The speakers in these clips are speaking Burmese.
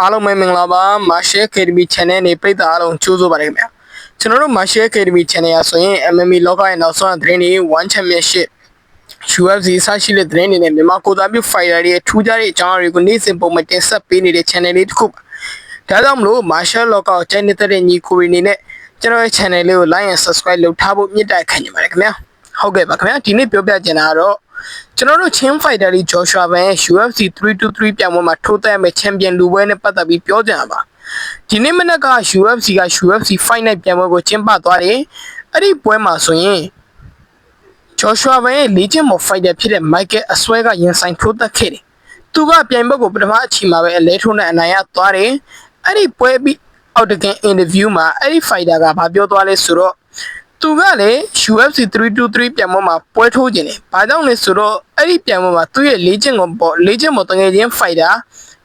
အားလုံးပဲမင်္ဂလာပါ Marshall Academy Channel နဲ့ပြည်သားအားလုံးကြိုးဆိုပါရခင်ဗျာကျွန်တော်တို့ Marshall Academy Channel ရဆိုရင် MMA လောကရဲ့နောက်ဆုံးသတင်းတွေ One Championship UFC စရှိတဲ့သတင်းတွေနဲ့မြန်မာကိုယ်စားပြု fighter တွေရဲ့ထူးခြားတဲ့အကြောင်းအရာတွေကိုနေ့စဉ်ပုံမှန်တင်ဆက်ပေးနေတဲ့ channel လေးတစ်ခုပါဒါကြောင့်မလို့ Marshall လောကကိုကျင်းနေတဲ့ညီကိုရီနေနဲ့ကျွန်တော်ရဲ့ channel လေးကို like and subscribe လုပ်ထားဖို့မြစ်တာခံနေပါတယ်ခင်ဗျာဟုတ်ကဲ့ပါခင်ဗျာဒီနေ့ပြောပြချင်တာကတော့ ကျွန်တော်တို့ချင်းဖိုက်တာလေးဂျော်ရှွာဘန်ရဲ့ UFC 323ပြိုင်ပွဲမှာထိုးသက်မဲ့ချန်ပီယံလူပွဲနဲ့ပတ်သက်ပြီးပြောကြတာပါဒီနေ့မနက်က UFC က UFC Fight Night ပြိုင်ပွဲကိုကျင်းပသွားတယ်အဲ့ဒီပွဲမှာဆိုရင်ဂျော်ရှွာဘန်ရဲ့ Legend of Fighter ဖြစ်တဲ့ Michael အစွဲကရင်ဆိုင်ထိုးသက်ခဲ့တယ်သူကပြိုင်ပွဲကိုပထမအချိန်မှာပဲအလဲထိုးနဲ့အနိုင်ရသွားတယ်အဲ့ဒီပွဲပြီးအောက်တကန်အင်တာဗျူးမှာအဲ့ဒီ fighter ကဘာပြောသွားလဲဆိုတော့ သူကလည်း UFC 323ပြန်ပေါ်မှာပွဲထိုးခြင်းတယ်။ဘာကြောင့်လဲဆိုတော့အဲ့ဒီပြန်ပေါ်မှာသူ့ရဲ့လေ့ကျင့်ကိုပေါ့လေ့ကျင့်ပေါ်တငယ်ချင်း fighter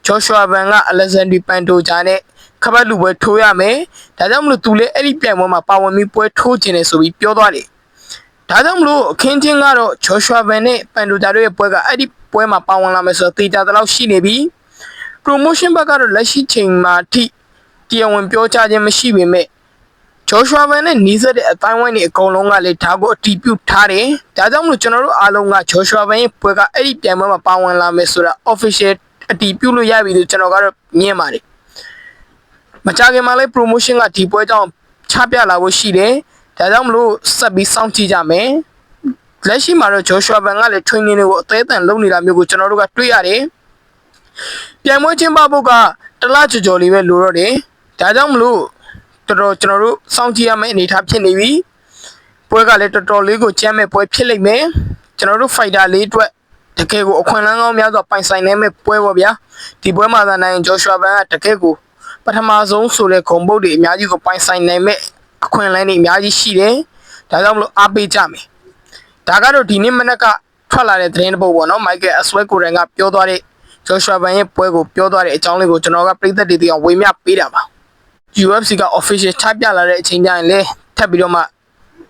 Joshua Van က Alexander Pantoja နဲ့ခပတ်လူပွဲထိုးရမယ်။ဒါကြောင့်မလို့သူလည်းအဲ့ဒီပြန်ပေါ်မှာပါဝင်ပြီးပွဲထိုးခြင်းတယ်ဆိုပြီးပြောသွားတယ်။ဒါကြောင့်မလို့အခင်းချင်းကတော့ Joshua Van နဲ့ Pantoja တို့ရဲ့ပွဲကအဲ့ဒီပွဲမှာပါဝင်လာမယ်ဆိုတော့တေချာတလောက်ရှိနေပြီ။ promotion ဘက်ကတော့လက်ရှိချိန်မှာအထိတရားဝင်ပြောကြားခြင်းမရှိပေမဲ့ ဂျော်ရှွာဗန်နဲ့နီးစပ်တဲ့အတိုင်းဝိုင်းတွေအကုန်လုံးကလည်းဒါကိုအတီးပြုတ်ထားတယ်။ဒါကြောင့်မလို့ကျွန်တော်တို့အားလုံးကဂျော်ရှွာဗန်ရဲ့ပွဲကအဲ့ဒီပြိုင်ပွဲမှာပါဝင်လာမယ်ဆိုတာ official အတီးပြုတ်လို့ရပြီလို့ကျွန်တော်ကတော့မြင်ပါတယ်။မကြခင်မှာလည်း promotion ကဒီပွဲကြောင့်ချပြလာဖို့ရှိတယ်။ဒါကြောင့်မလို့ဆက်ပြီးစောင့်ကြည့်ကြမယ်။လက်ရှိမှာတော့ဂျော်ရှွာဗန်ကလည်း training တွေကိုအသေးအံလုပ်နေတာမျိုးကိုကျွန်တော်တို့ကတွေ့ရတယ်။ပြိုင်ပွဲချင်းပဖို့ကတလားကြော်ကြော်လေးပဲလိုတော့တယ်။ဒါကြောင့်မလို့ တော်တော်ကျွန်တော်တို့စောင့်ကြည့်ရမယ့်အနေအထားဖြစ်နေပြီပွဲကလည်းတော်တော်လေးကိုကြမ်းမဲ့ပွဲဖြစ်လိမ့်မယ်ကျွန်တော်တို့ fighter လေးအတွက်တကယ်ကိုအခွင့်အလမ်းကောင်းများစွာပိုင်ဆိုင်နိုင်မဲ့ပွဲပေါ့ဗျာဒီပွဲမှာသာနိုင်ဂျော်ရှွာဘန်ကတကယ်ကိုပထမဆုံးဆိုတဲ့ဂုံပုတ်တွေအများကြီးကိုပိုင်ဆိုင်နိုင်မဲ့အခွင့်အလမ်းတွေအများကြီးရှိတယ်ဒါကြောင့်မလို့အားပေးကြမယ်ဒါကတော့ဒီနေ့မနက်ကထွက်လာတဲ့သတင်းတစ်ပုဒ်ပေါ့နော်မိုက်ကယ်အဆွဲကိုရန်ကပြောသွားတဲ့ဂျော်ရှွာဘန်ရဲ့ပွဲကိုပြောသွားတဲ့အကြောင်းလေးကိုကျွန်တော်ကပြည်သက်တွေတီအောင်ဝေမျှပေးတာပါ UFC က official ချပြလာတဲ့အချိန်ကျရင်လည်းထပ်ပြီးတော့မှ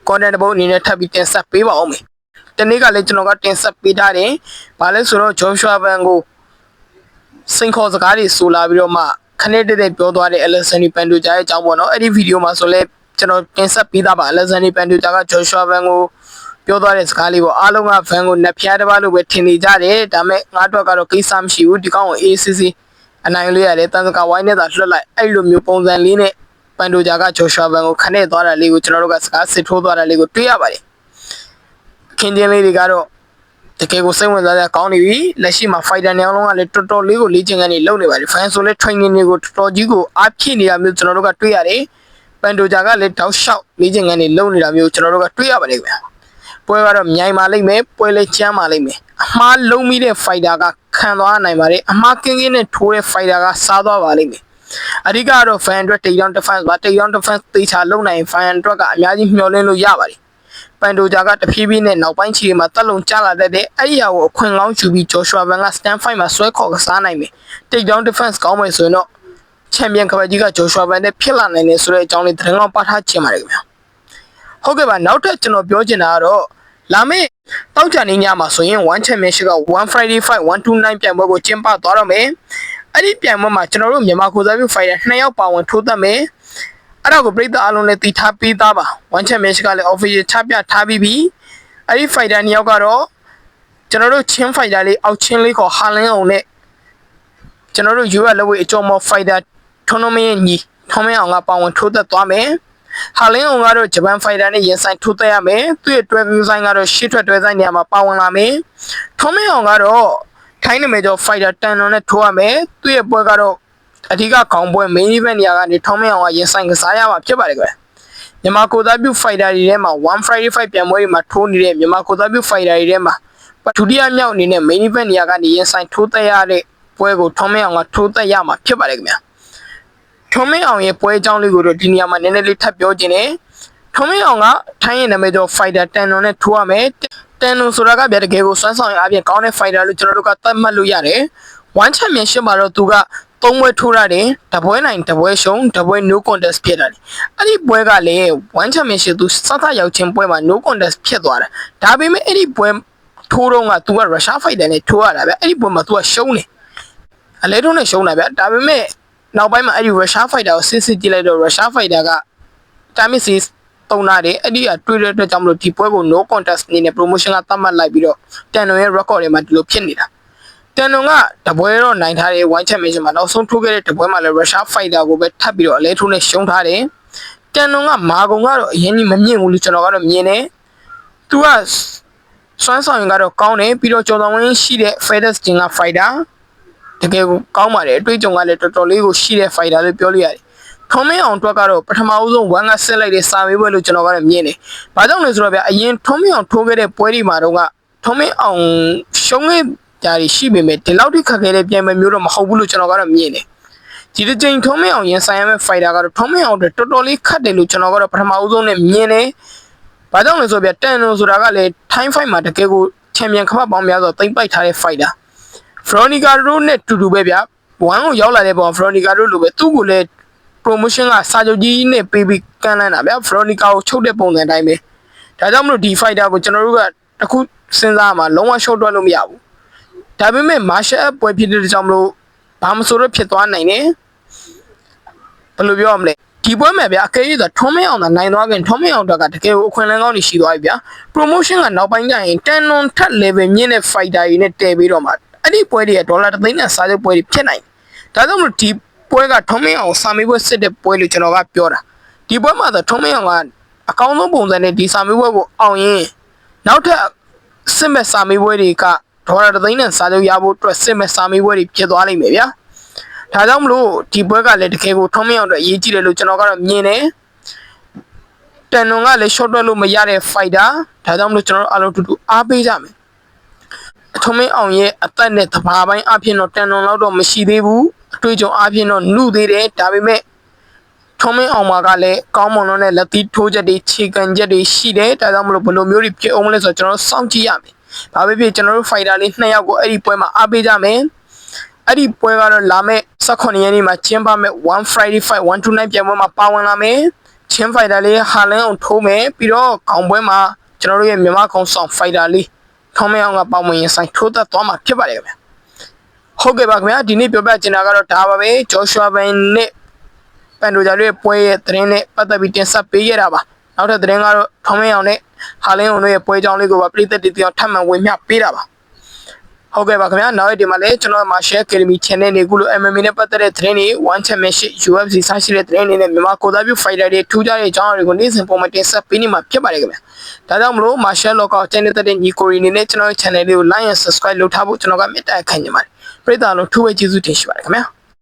content တစ်ပုဒ်အနေနဲ့ထပ်ပြီးတင်ဆက်ပေးပါအောင်မယ်။ဒီနေ့ကလည်းကျွန်တော်ကတင်ဆက်ပေးထားတယ်။ဘာလဲဆိုတော့ Joshua Van ကိုစိန်ခေါ်စကားတွေဆိုလာပြီးတော့မှခနဲ့တက်တက်ပြောသွားတဲ့ Alexander Pantoja ရဲ့အကြောင်းပေါ့နော်။အဲ့ဒီဗီဒီယိုမှာဆိုလဲကျွန်တော်တင်ဆက်ပေးသားပါ Alexander Pantoja က Joshua Van ကိုပြောသွားတဲ့စကားလေးပေါ့အားလုံးက fan ကိုနှက်ဖျားတစ်ပါးလို့ပဲထင်နေကြတယ်ဒါပေမဲ့ငါတို့ကတော့ကိစ္စမရှိဘူးဒီကောင်ကို ACC အနိုင်လို့ရတယ်တန်စကာဝိုင်းနဲ့သာလွှတ်လိုက်အဲ့လိုမျိုးပုံစံလေးနဲ့ပန်တိုဂျာကဂျိုရှွာဘန်ကိုခနဲ့သွားတာလေးကိုကျွန်တော်တို့ကစကားစစ်ထိုးသွားတာလေးကိုတွေ့ရပါတယ်ခင်ကျင်းလေးတွေကတော့တကယ်ကိုစိတ်ဝင်စားစရာကောင်းနေပြီလက်ရှိမှာ fighter နေအောင်လုံးကလည်းတော်တော်လေးကိုလေ့ကျင့်ခန်းတွေလုပ်နေပါတယ် fan ဆိုလဲ training တွေကိုတော်တော်ကြီးကိုအားဖြည့်နေတာမျိုးကျွန်တော်တို့ကတွေ့ရတယ်ပန်တိုဂျာကလည်းတောက်လျှောက်လေ့ကျင့်ခန်းတွေလုပ်နေတာမျိုးကျွန်တော်တို့ကတွေ့ရပါတယ်ခင်ဗျာ ပွဲကတော့မြိုင်ပါလိမ့်မယ်ပွဲလည်းချမ်းပါလိမ့်မယ်အမှားလုံးပြီးတဲ့ fighter ကခံသွားနိုင်ပါတယ်အမှားကင်းကင်းနဲ့ထိုးတဲ့ fighter ကစားသွားပါလိမ့်မယ်အဓိကတော့ fan အတွက် takedown defense ပါ takedown defense တေချာလုံနိုင် fan အတွက်ကအများကြီးမျှော်လင့်လို့ရပါတယ်ပန်တိုဂျာကတဖြည်းဖြည်းနဲ့နောက်ပိုင်းခြေမှာတက်လုံကျလာတဲ့အဲ့ဒီဟာကိုအခွင့်ကောင်းယူပြီး Joshua Van က stand fight မှာဆွဲခေါ်ကစားနိုင်မယ် takedown defense ကောင်းမယ်ဆိုရင်တော့ချန်ပီယံကပကြီးက Joshua Van နဲ့ဖြစ်လာနိုင်တယ်ဆိုတဲ့အကြောင်းလေးသတင်းကောင်းပါထားချင်ပါတယ်ခင်ဗျာဟုတ်ကဲ့ပါနောက်ထပ်ကျွန်တော်ပြောချင်တာကတော့ လာမယ့်တောက်ကြနေညမှာဆိုရင်1 championship က1 Friday fight 129ပြိုင်ပွဲကိုကျင်းပသွားတော့မယ်အဲ့ဒီပြိုင်ပွဲမှာကျွန်တော်တို့မြန်မာကိုစားပြု fighter 2ယောက်ပါဝင်ထိုးသက်မယ်အဲ့ဒါကိုပြည်သားအလုံးလည်းတည်ထားပေးသားပါ1 championship ကလည်း official ချပြထားပြီးပြီအဲ့ဒီ fighter 2ယောက်ကတော့ကျွန်တော်တို့ချင်း fighter လေးအောက်ချင်းလေးခေါ်ဟာလင်းအောင်နဲ့ကျွန်တော်တို့ US လက်ဝဲအကျော်မော် fighter ထွန်းမင်းရဲ့ညီထွန်းမင်းအောင်ကပါဝင်ထိုးသက်သွားမယ် ဟာလင်းအောင်ကတော့ဂျပန်ဖိုင်တာနဲ့ရင်ဆိုင်ထိုးသက်ရမယ်သူ့ရဲ့တွဲကူးဆိုင်ကတော့ရှစ်ထွက်တွဲဆိုင်နေရာမှာပါဝင်လာမယ်ထုံးမင်းအောင်ကတော့ထိုင်းနာမည်ကျော်ဖိုင်တာတန်တော်နဲ့ထိုးရမယ်သူ့ရဲ့ပွဲကတော့အဓိကခေါင်းပွဲ main event နေရာကနေထုံးမင်းအောင်ကရင်ဆိုင်ကစားရမှာဖြစ်ပါတယ်ကွယ်မြန်မာကိုသားပြုဖိုင်တာတွေထဲမှာ1 Friday fight ပြန်ပွဲတွေမှာထိုးနေတဲ့မြန်မာကိုသားပြုဖိုင်တာတွေထဲမှာဒုတိယမြောက်အနေနဲ့ main event နေရာကနေရင်ဆိုင်ထိုးသက်ရတဲ့ပွဲကိုထုံးမင်းအောင်ကထိုးသက်ရမှာဖြစ်ပါတယ်ခင်ဗျာ ထုံးမင်းအောင်ရဲ့ပွဲအကြောင်းလေးကိုတော့ဒီနေရာမှာနည်းနည်းလေးထပ်ပြောခြင်းနဲ့ထုံးမင်းအောင်ကထိုင်းရဲ့နာမည်ကျော် fighter တန်နွန်နဲ့ထိုးရမယ်တန်နွန်ဆိုတာကဗျာတကယ်ကိုစွမ်းဆောင်ရအပြင်ကောင်းတဲ့ fighter လို့ကျွန်တော်တို့ကသတ်မှတ်လို့ရတယ် one championship မှာတော့သူကသုံးပွဲထိုးရတယ်တပွဲနိုင်တပွဲရှုံးတပွဲ no contest ဖြစ်တာလေအဲ့ဒီပွဲကလည်း one championship သူစသရောက်ချင်းပွဲမှာ no contest ဖြစ်သွားတာဒါပေမဲ့အဲ့ဒီပွဲထိုးတော့ကသူက Russia fighter နဲ့ထိုးရတာဗျအဲ့ဒီပွဲမှာသူကရှုံးတယ်အလဲထုံးနဲ့ရှုံးတာဗျဒါပေမဲ့ နောက်ပိုင်းမှာအဲ့ဒီ Russia Fighter ကိုစစ်စစ်ကြည့်လိုက်တော့ Russia Fighter က Time Series တုံနာတယ်အဲ့ဒီကတွေ့တဲ့အတွက်ကြောင့်မလို့ဒီပွဲကို no contest အနေနဲ့ promotion ကသတ်မှတ်လိုက်ပြီးတော့တန်နွန်ရဲ့ record တွေမှာဒီလိုဖြစ်နေတာတန်နွန်ကတပွဲတော့နိုင်ထားတယ် one championship မှာနောက်ဆုံးထိုးခဲ့တဲ့တပွဲမှာလည်း Russia Fighter ကိုပဲထပ်ပြီးတော့အလဲထိုးနဲ့ရှုံးထားတယ်တန်နွန်ကမာကုံကတော့အရင်ကြီးမမြင့်ဘူးလို့ကျွန်တော်ကတော့မြင်တယ်သူကစွမ်းဆောင်ရင်ကတော့ကောင်းတယ်ပြီးတော့ကျော်တော်ဝင်းရှိတဲ့ Fedex ဂျင်က fighter တကယ်ကိုကောင်းပါတယ်အတွေ့အကြုံကလည်းတော်တော်လေးကိုရှိတဲ့ fighter လို့ပြောလို့ရတယ်ထုံးမင်းအောင်တွက်ကတော့ပထမဦးဆုံးဝမ်ကဆက်လိုက်တဲ့စာမေးပွဲလို့ကျွန်တော်ကတော့မြင်တယ်။ဘာကြောင့်လဲဆိုတော့ဗျအရင်ထုံးမင်းအောင်ထိုးခဲ့တဲ့ပွဲတွေမှာတော့ကထုံးမင်းအောင်ရှုံးခဲ့ကြရရှိပေမဲ့ဒီလောက်ထိခက်ခဲတဲ့ပြန်ပွဲမျိုးတော့မဟုတ်ဘူးလို့ကျွန်တော်ကတော့မြင်တယ်။ဒီတစ်ချိန်ထုံးမင်းအောင်ရင်ဆိုင်ရမယ့် fighter ကတော့ထုံးမင်းအောင်အတွက်တော်တော်လေးခက်တယ်လို့ကျွန်တော်ကတော့ပထမဦးဆုံးနဲ့မြင်တယ်။ဘာကြောင့်လဲဆိုတော့ဗျတန်နိုဆိုတာကလည်း time fight မှာတကယ်ကိုချန်ပီယံခမပေါင်းများစွာသိမ့်ပိုက်ထားတဲ့ fighter ။ Veronica တို့နဲ့တူတူပဲဗျဝမ်ကိုရောက်လာတဲ့ပုံ Veronica တို့လိုပဲသူ့ကိုလည်း promotion ကစာချုပ်ကြီးနဲ့ပေးပြီးကမ်းလှမ်းတာဗျ Veronica ကိုချုပ်တဲ့ပုံစံအတိုင်းပဲဒါကြောင့်မလို့ဒီ fighter ကိုကျွန်တော်တို့ကတခုစဉ်းစားမှာလုံးဝ short တွက်လို့မရဘူးဒါပေမဲ့ martial art ပွဲဖြစ်တဲ့ကြောင့်မလို့ဘာမဆိုတော့ဖြစ်သွားနိုင်တယ်ဘယ်လိုပြောရမလဲဒီပွဲမှာဗျအကယ်၍သာထုံးမင်းအောင်သာနိုင်သွားခင်ထုံးမင်းအောင်တော့ကတကယ်ကိုအခွင့်အလမ်းကောင်းတွေရှိသွားပြီဗျ promotion ကနောက်ပိုင်းကျရင်တန်နွန်ထက် level မြင့်တဲ့ fighter တွေနဲ့တည်ပြီးတော့မှ အဲ့ဒီပွဲတွေကဒေါ်လာ3သိန်းနဲ့စားတဲ့ပွဲတွေဖြစ်နိုင်တယ်ဒါကြောင့်မလို့ဒီပွဲကထုံးမင်းအောင်စာမေးပွဲစစ်တဲ့ပွဲလို့ကျွန်တော်ကပြောတာဒီပွဲမှာဆိုထုံးမင်းအောင်ကအကောင်းဆုံးပုံစံနဲ့ဒီစာမေးပွဲကိုအောင်ရင်နောက်ထပ်စစ်မဲ့စာမေးပွဲတွေကဒေါ်လာ3သိန်းနဲ့စားလို့ရဖို့အတွက်စစ်မဲ့စာမေးပွဲတွေဖြစ်သွားလိမ့်မယ်ဗျာဒါကြောင့်မလို့ဒီပွဲကလည်းတကယ်ကိုထုံးမင်းအောင်အတွက်အရေးကြီးတယ်လို့ကျွန်တော်ကတော့မြင်တယ်တန်နွန်ကလည်း short တွက်လို့မရတဲ့ fighter ဒါကြောင့်မလို့ကျွန်တော်တို့အားလုံးတူတူအားပေးကြမယ် အထုံးမင်းအောင်ရဲ့အသက်နဲ့တဘာပိုင်းအဖြစ်တော့တန်နွန်လောက်တော့မရှိသေးဘူးအတွေ့အကြုံအပြင်တော့နှုသေးတယ်ဒါပေမဲ့ထုံးမင်းအောင်မှာကလည်းကောင်းမွန်လို့နဲ့လက်သီးထိုးချက်တွေခြေကန်ချက်တွေရှိတယ်ဒါကြောင့်မလို့ဘယ်လိုမျိုးတွေဖြစ်အောင်မလဲဆိုတော့ကျွန်တော်တို့စောင့်ကြည့်ရမယ်ဘာပဲဖြစ်ကျွန်တော်တို့ fighter လေးနှစ်ယောက်ကိုအဲ့ဒီပွဲမှာအားပေးကြမယ်အဲ့ဒီပွဲကတော့လာမဲ့18ရက်နေ့မှာကျင်းပမဲ့1 Friday fight 129ပြန်ပွဲမှာပါဝင်လာမယ်ချင်း fighter လေးဟာလန်အောင်ထိုးမယ်ပြီးတော့ခေါင်းပွဲမှာကျွန်တော်တို့ရဲ့မြန်မာကောင်ဆောင် fighter လေး ထုံးမင်းအောင်ကပါဝင်ရင်ဆိုင်ထိုးသက်သွားမှာဖြစ်ပါတယ်ခင်ဗျာဟုတ်ကဲ့ပါခင်ဗျာဒီနေ့ပြောပြချင်တာကတော့ဒါပါပဲဂျော်ရှွာဘန်နဲ့ပန်ဒိုဂျာတို့ရဲ့ပွဲရဲ့သတင်းနဲ့ပတ်သက်ပြီးတင်ဆက်ပေးခဲ့တာပါနောက်ထပ်သတင်းကတော့ထုံးမင်းအောင်နဲ့ဟာလင်းအောင်တို့ရဲ့ပွဲကြောင်းလေးကိုပါပြည်သက်တည်တည်အောင်ထပ်မံဝင်မျှပေးတာပါ ဟုတ်ကဲ့ပါခင်ဗျာနောက်ရက်ဒီမှာလည်းကျွန်တော်မှာ Share Academy Channel တွေခုလို MMA နဲ့ပတ်သက်တဲ့သတင်းတွေ One Championship UFC စရှိတဲ့သတင်းတွေနဲ့မြန်မာကိုသားပြု Fighter တွေထူးခြားတဲ့အကြောင်းအရာတွေကိုနေ့စဉ်ပုံမှန်တင်ဆက်ပေးနေမှာဖြစ်ပါတယ်ခင်ဗျာဒါကြောင့်မလို့ Martial Lockout Channel တဲ့ညီကိုရီနေနဲ့ကျွန်တော်ရဲ့ channel လေးကို like and subscribe လုပ်ထားဖို့ကျွန်တော်ကမေတ္တာခံနေပါတယ်ပရိသတ်လုံးထူးဝဲကျေးဇူးတင်ရှိပါတယ်ခင်ဗျာ